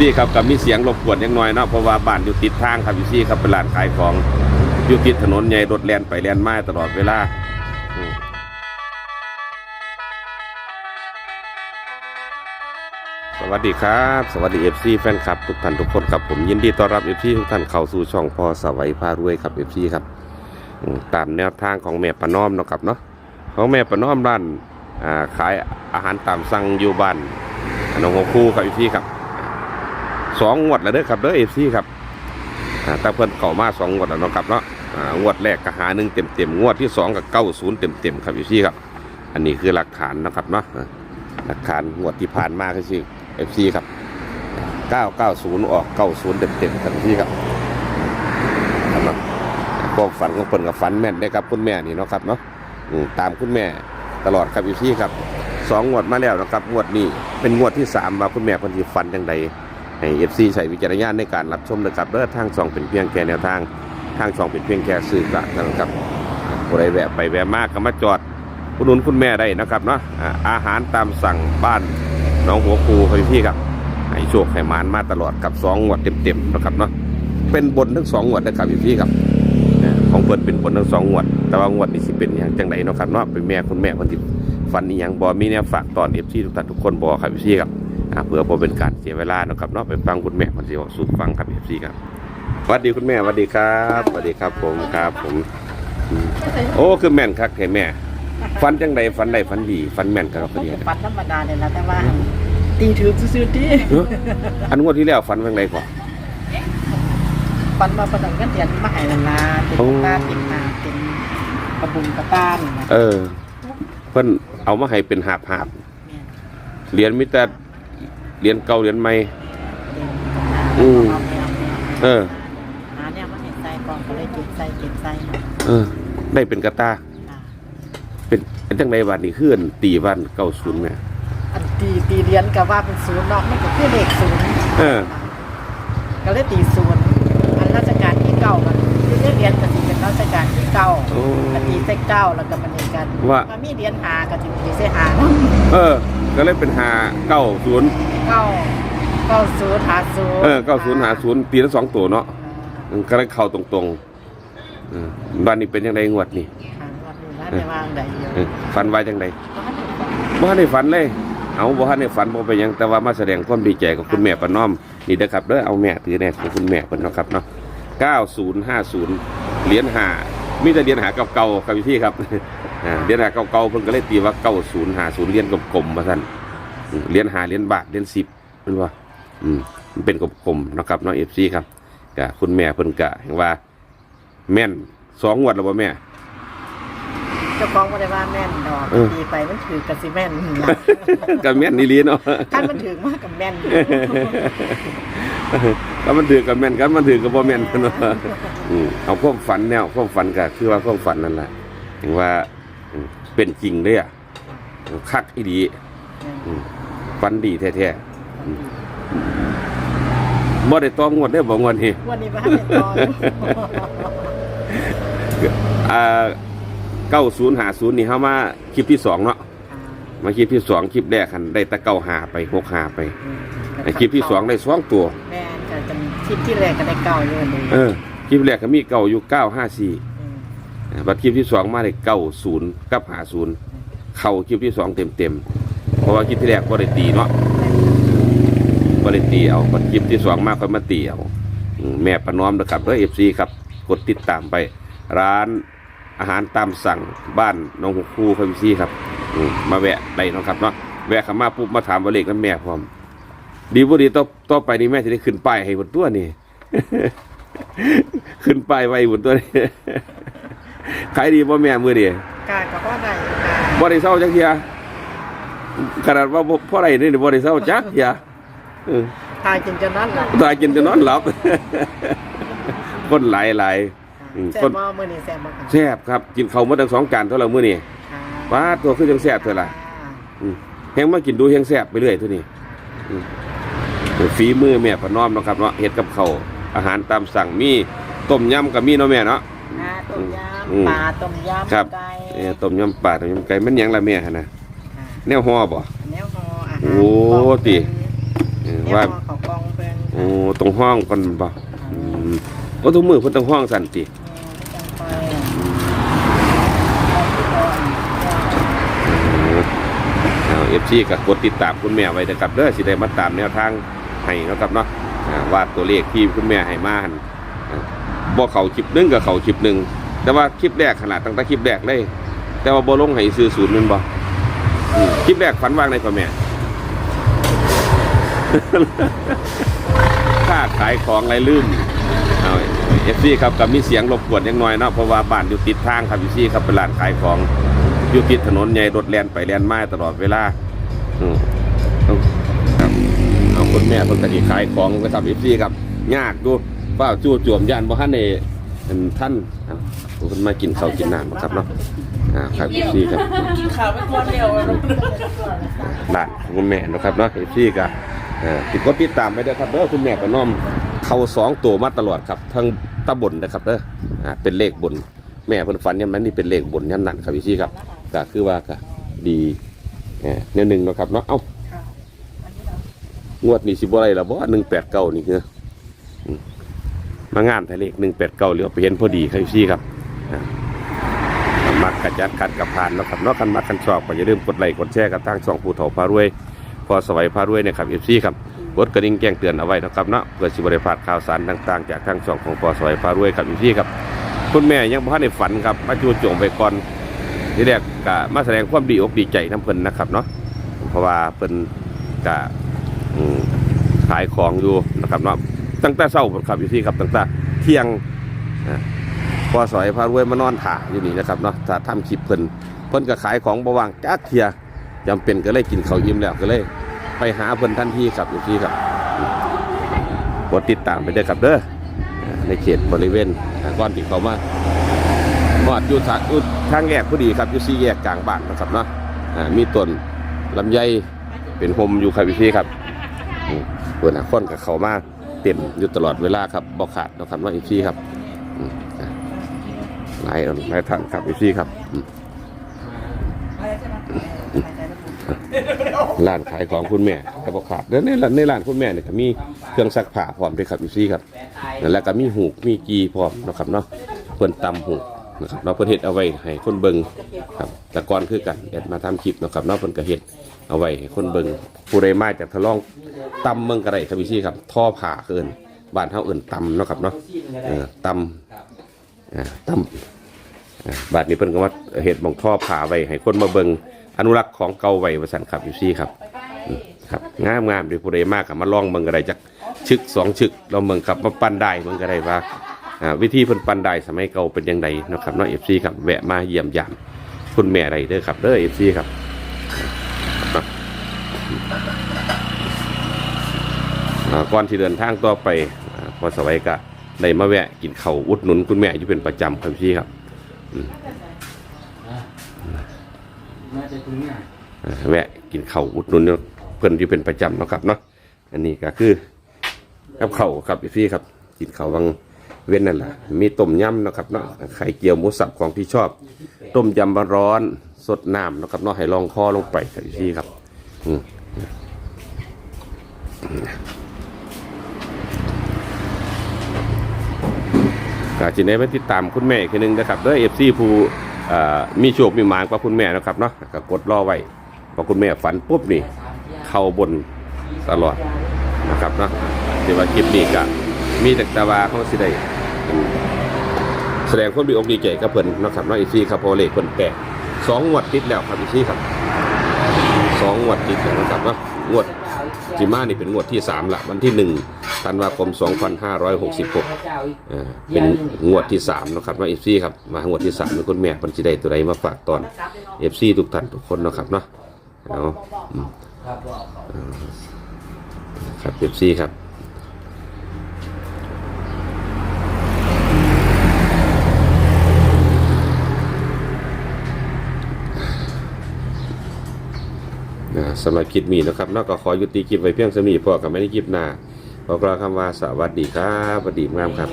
ซีครับกับมีเสียงรบกวนยังน้อยเนาะเพราะว่าบ้านอยู่ติดทางครับเอฟซีครับเป็นร้านขายของอยู่ติดถนนใหญ่รถแล่นไปแล่นมาตลอดเวลาสวัสดีครับ สวัสดีเอฟซีแฟนคลับทุกท่านทุกคนครับผมยินดีต้อนรับเอฟซีทุกท่านเข้าสู่ช่องพอสวัยพารวยครับเอฟซีครับอืมตามแนวทางของแม่ประนอมเนาะครับเนาะของแม่ประนอมร้านอ่าขายอาหารตามสั่งอยู่บ้านหนองหัวคูครับเอฟซีครับ สองงวดแล้วเด้อครับเด้อเอฟซีครับอ่าเพิ่นเข้ามาสองงวดแล้วเนาะครับเนาะงวดแรกก็หาหนึ่งเต็มเต็มงวดที่สองก็เก้าศูนย์เต็มเต็มครับเอฟซีครับ อันนี้คือหลักฐานนะครับเนาะหลักฐานงวดที่ผ่านมาคือชื่อเอฟซีครับเก้าเก้าศูนย์ออกเก้าศูนย์เต็มเต็มครับเอฟซีครับครับเนะความฝันของเพิ่นกับฝันแม่นได้ครับคุณแม่นี่เนาะครับเนาะตามคุณแม่ตลอดครับเอฟซีครับสองงวดมาแล้วนะครับงวดนี้เป็นงวดที่สามว่าคุณแม่เพิ่ฟันจังใด ให้เอฟซีใช้วิจารณญาณในการรับชมนะครับเด้อทางช่องเป็นเพียงแค่แนวทางทางช่องเป็นเพียงแค่สื่อกลางนั้นครับผู้ใดแวะไปแวะมากก็มาจอดอุดหนุนคุณแม่ได้นะครับเนาะอาหารตามสั่งบ้านน้องหัวคูครับพี่ครับให้โชคให้มานมาตลอดกับสองงวดเต็มๆนะครับเนาะเป็นบนทั้งสองงวดนะครับพี่ครับของเพิ่นเป็นบนทั้งสองงวด แต่ว่างวดนี้สิเป็นอย่างจังไดเนาะครับเนาะเป็นแม่คุณแม่คนที่ฟันนี่ยังบอมีเนี่ยฝากตอนเอฟซีทุกท่านทุกคนบอครับพี่ครับ เพื่อบ่เป็นการเสียเวลาเนาะครับเนาะไปฟังคุณแม่มันสิบอกสู่ฟังครับเอฟซีครับสวัสดีคุณแม่สวัสดีครับสวัสดีครับผมครับผมอืมโอ้คือแม่นคักให้แม่ฟันจังใดฟันใดฟันดีฟันแม่นครับก็เพิ่นเนี่ยปัดธรรมดาเนี่ยนะแต่ว่าตีถือซื่อๆที่เอ้ออันงวดที่แล้วฟันจังใดก่อนปันมาประดังกันเดียนมาให้ละลาเป็นโอ้ตาเป็นนาเป็นกระบุงกระต้านนะเออ เพิ่นเอามาให้เป็นหาบหาบเนี่ยเหรียญมีแต่ เหรียญเก่าเหรียญใหม่เป็นอืมเอาแนวเออหาเนี่ยมาให้ใส่ก่อนก็เลยเก็บใส่เก็บใส่ค่ะเออ ได้เป็นกระตาอ่าเป็นเป็นจังใดบาดนี้คืออันตีบ้าน90แม่อันตีตีเรียนกับว่าเป็นศูนย์เนาะมันก็คือเลขศูนย์เออ ก็เลยตีศูนย์อันราชการที่เก้ามันคือเรียนก็สิเป็น ราชการที่เก้าโอ้ก็ตีใส่เก้าแล้วก็มันเองกันว่ามีเรียนหาก็สิตีใส่หาเนาะเออ ก็เลยเป็นหาเก้าศูนย์เก้าเก้าศูนย์หาศูนย์เออเก้าศูนย์หาศูนย์ตีละสองตัวเนาะอืมก็เลยเข้าตรงๆอืมบ้านนี้เป็นยังไงงวดนี่หางวัดอยู่ร้านในวางใดอยู่เออฝันไว้จังไดบ้านอยู่บ้านบ่ทันได้ฝันเลย เอาบ่ทันได้ฝันบ่ไปนหยังแต่ว่ามาแสดงความดีใจกับคุณแม่ประนอมนี่เด้อครับเด้อเอาแม่ถือแน่ของคุณแม่เพิ่นเนาะครับเนาะ9050 เหรียญ5มีแต่เหรียญหาเก่าๆครับพี่ครับอ่าเหรียญหาเก่าๆเพิ่นก็เลยตีว่า9050เหรียญกลมๆว่าซั่นอืมเหรียญ5เหรียญบาทเหรียญ10เพิ่นว่าอืมมันเป็นกลมๆเนาะครับเนาะ FC ครับก็คุณแม่เพิ่นก็เห็นว่า แม่นสองงวดแล้วบ่แม่เจ้าของบ่ได้ว่าแม่นดอกเออดีไปมันถือกระสิแม่นนะก็แม่นนี่ลีเนาะท่านมันถือมากกับแม่น ก็มันถือกับแม่นกันมันถือกับบ่แม่นเนาะอืมเอาความฝันแนวความฝันก็คือว่าความฝันนั่นแหละถึงว่าอืมเป็นจริงเลยอะคักอีดีอืมฝันดีแท้ๆอืมบ่ได้ต้องงวดได้อบ่งวดนี้วันนี้มาให้ตอนอ่า9050นี่เฮามาคลิปที่สองเนาะมาคลิปที่สองคลิปแรกคันได้แตะเก้าหาไปหกหาไปไอ้คลิปที่สองได้สองตัวแม่นก็จะค ลิปที่แรกก็ได้เก้าอยู่เลยเออคลิปแรกก็มีเก่าอยู่เก้าห้าสี่บัดคลิปที่สองมาได้เก้าศูนย์กับหาศูนย์เข้าคลิปที่สองเต็มเต็มๆเพราะว่าคลิปที่แรกบ่ได้ตีเนาะบ่ได้ตีเอาบัดคลิปที่สองมาค่อยมาตีเอาอืมแม่ประนอมนะครับเด้อเอฟซีครับกดติดตามไป ร้านอาหารตามสั่งบ้านน้องหกคูครับพี่ซีครับอืมมาแวะได้เนาะครับเนาะแวะเข้ามาปุ๊บมาถามว่าเลขนั้นแม่พร้อม ดีบ่ดีต่อต่อไปนี่แม่จะได้ขึ้นป้ายให้บนตัวนี่ ขึ้นป้ายไว้บนตัวนี่ขายดีบ่แม่มือดีกาก็พอได้กาบ่ได้เศร้าจักเทียขนาดว่าบ่พ่อไรนี่บ่ได้เศร้าจักเทียเออทายจนจะนั้นล่ะตายกินจะนอนหลับคนหลายหลายอืมแซ่คบนบ่มื้อนี้แซ่บบ่กันแซ่บครับ กินข้าวมาตั้งสองจานเท่าไหร่มื้อนี้ว้าตัวคือจังแซ่บเท่าล่ะอืมแฮงมากินดูแฮงแซ่บไปเรื่อยเท่านี้อืม ฝีมือแม่พนอมเนาะครับเนาะเฮ็ดกับข้าวอาหารตามสั่งมีต้มยำก็มีเนาะแม่เนาะอ่าต้มยอืมำปลาต้มยำครับ ไก่เอ่อต้มยำปลาต้มยำไก่มันหยังละแม่หั่นน่ะอ่าแนวห่อบ่ แนวห่ออาหารโอ้กล่งติเพิ่นเออแนวว่าห่อของกองเพิ่นโอ้ตรงห้องก่อนบ่อืมโอ้ทุกมือเพิ่นต้องห้องสั่นติเอาเอฟซีกับกดติดตามคุณแม่ไว้นะครับเด้อสิได้มาตามแนวทาง ให้นะครับเนาะอ่าว่าตัวเลขที่คุณแม่ให้มาหั่นอ่าบ่เขาคลิปหนึงกับเขาคลิปหนึ่งแต่ว่าคลิปแรกขนาดตั้งแต่คลิปแรกเลย แต่ว่าบ่ลงให้ซื้อศูนย์มันบ่อืมคลิปแรกฝันว่างในพ่อแม่ค่าขายของไรลืมเอาเอฟซีครับกับมีเสียงรบกวนยังน้อยเนาะเพราะว่าบ้านอยู่ติดทางครับเอฟซีครับเป็นร้านขายของอยู่ติดถนนใหญ่รถแล่นไปแล่นมาตลอดเวลาอืมเอาครับเอา คุณแม่คนกติขายของไปทำเอฟซีครับยากดูเป้าจู่จวมยานบ่ฮันในท่านเอาคนมากินข้าวกินน้ำครับเนาะอ่าครับเอฟซีครับกินข่าวไปก่อนเดียวอะลูกบ้านของคุณแม่นะครับเนาะเอฟซีก็เอ่อติดกดติดตามไปเด้อครับเด้อคุณแม่ก็น้อมเข้าสองตัวมาตลอดครับ ทั้งตะบนนะครับเด้ออ่าเป็นเลขบน แม่เพิ่นฝันยันนั้นนี่เป็นเลขบนยันนั่นครับพี่ซีครับก็คือว่าก็ดีเอ่อแนวหนึ่งเนาะครับเนาะเอ้า งวดนี้สิบ่อะไรละบ่หนึ่งแปดเก้านี่คือมางานทยเลหนึ่งแปดเก้าเหลือไปเห็นพอดีครับพี่ซีครับอ่ามักกระจัดขัดกับผ่านเนาะครับนาะคันมักคันชอบก็อย่าลืมกดไลค์กดแชร์กับทางช่องผู้เฒ่าพารวย พอสวัยพารวยเนี่ยครับเอฟซีครับกดกระดิ่งแจ้งเตือนเอาไว้นะครับเนาะเพื่อสิบริพาดข่าวสารต่างๆ จากทางช่องของพอสวัยพารวยครับเอฟซีครับคุณแม่ยังพ่อในฝันครับมาจูจงไปก่อนที่แรกก็มาแสดงความดีอกดีใจน้ำเพลินนะครับเนาะเพราะว่าเพิ่นก็อืม ขายของอยู่นะครับเนาะตั้งแต่เช้าครับเอฟซีครับตั้งแต่เที่ยงพอสวัยพารวยมานอนถ่าอยู่นี่นะครับเนาะถ้าทำคลิปเพิ่นเพิ่นก็ขายของบว่างจักเทียจำเป็นก็เลยกินเขาวอิ่มแล้วก็เลยไปหาเพิ่นทันทีครับอยู่ที่ครับกดติดตามไปเด้ครับเด้อในเขตบริเวณอ่าก่อนที่เขามาหอดอยู่ทางอยู่ทางแยกพอดีครับอยู่สี่แยกกลางบ้านนะครับเนาะมีต้นลำไยเป็นโฮมอยู่ครับอยู่ที่ครับ เปิดหาค้นกับเขามาเต็มอยู่ตลอดเวลาครับบ่ขาดนะครับว่าอีกที่ครับอืมอ่าหลายหลายท่านครับอีกที่ครับร้านขายของคุณแม่กระบอกขาดแล้วในร้านในร้านคุณแม่เนี่ยมีเครื่องซักผ้าพร้อมด้วยครับอยู่ซี่ครับแล้วก็มีหูกมีกีพร้อมนะครับเนาะเพิ่นตำหูกนะครับเนาะเพิ่นเฮ็ดเอาไว้ให้คนเบิ่งครับแต่ก่อนคือกันแอดมาทำคลิปนะครับเนาะเพิ่นก็เฮ็ด เอาไว้ให้คนเบิ่งผู้ใดมาจากทะลองตำเมืองกระไรครับอยู่ซี่ครับท่อผ้าเอิ้นบ้านเฮาเอิ้นตำเนาะครับเนาะเออตำอ่าตำอ่าบาดนี้เพิ่นก็ว่าเฮ็ดหมองท่อผ้าไว้ให้คนมาเบิ่งอนุรักษ์ของเก่าไว้ประสันครับอยู่ซี่ครับอืมครับงามงามดีผู้ใดมากกับมาลองเมืองอะไรจักชึกสองชึกเราเมืองครับมาปั้นได้เมืองอะไรว่าอ่าวิธีเพิ่นปั้นได้สมัยเก่าเป็นยังไงนะครับเนาะเอฟซีครับแวะมาเยี่ยมยามคุณแม่ไรเด้อครับเด้อเอฟซีครับ ก่อนที่เดินทางต่อไปอ่าพอสวัยก็ได้มาแวะกินข้าวอุดหนุนคุณแม่อยู่เป็นประจำครับพี่ครับน่าจะถึงอะเอ่อแวะกินข้าวอุดหนุนเพื่อนที่เป็นประจำเนาะครับเนาะอันนี้ก็คือกับข้าวครับพี่ครับ กินข้าววังเว้นนั่นแหละมีต้มยำเนาะครับเนาะไข่เจียวหมูสับของที่ชอบ ต้มยำร้อนสดน้ำเนาะครับเนาะให้ลองคอลงไปครับพี่ครับ อืม ก็จิได้มาติดตามคุณแม่อีกทีหนึงนะครับเด้อเอฟซีผู้มีโชคมีหมานกว่าคุณแม่นะครับเนาะก็กดรอไว้พอคุณแม่ฝันปุ๊บนี่ เข้าบนตลอดนะครับเนาะที่ว่าคลิปนี้ก็มีแต่ตะวาเขาสิได้แสดงความดีอกดีใจกับเพิ่นนะครับเนาะอีซี่ครับเพอเลขเพิ่นแตกสองงวดติดแล้วครับอีซีครับ สองงวดที่แล้วนะครับเนาะงวดจิมานี่เป็นงวดที่สามละวันที่หนึ่งธันวาคม 2566อ่าเป็นงวดที่สามเนาะครับมาเอฟซีครับมางวดที่สามเป็นคุณแม่เพิ่นสิได้ตัวใดมาฝากตอนเอฟซีทุกท่านทุกคนเนาะครับเนาะเอาอืมครับเอกเขาครับเบปซี่ครับ นะสำหรับคลิปมีนะครับนอกจากขอยุติคลิปไว้เพียงสมีพอกับไม่ได้คลิปหน้าขอกล่าวคำว่าสวัสดีครับสวัสดีงามครับ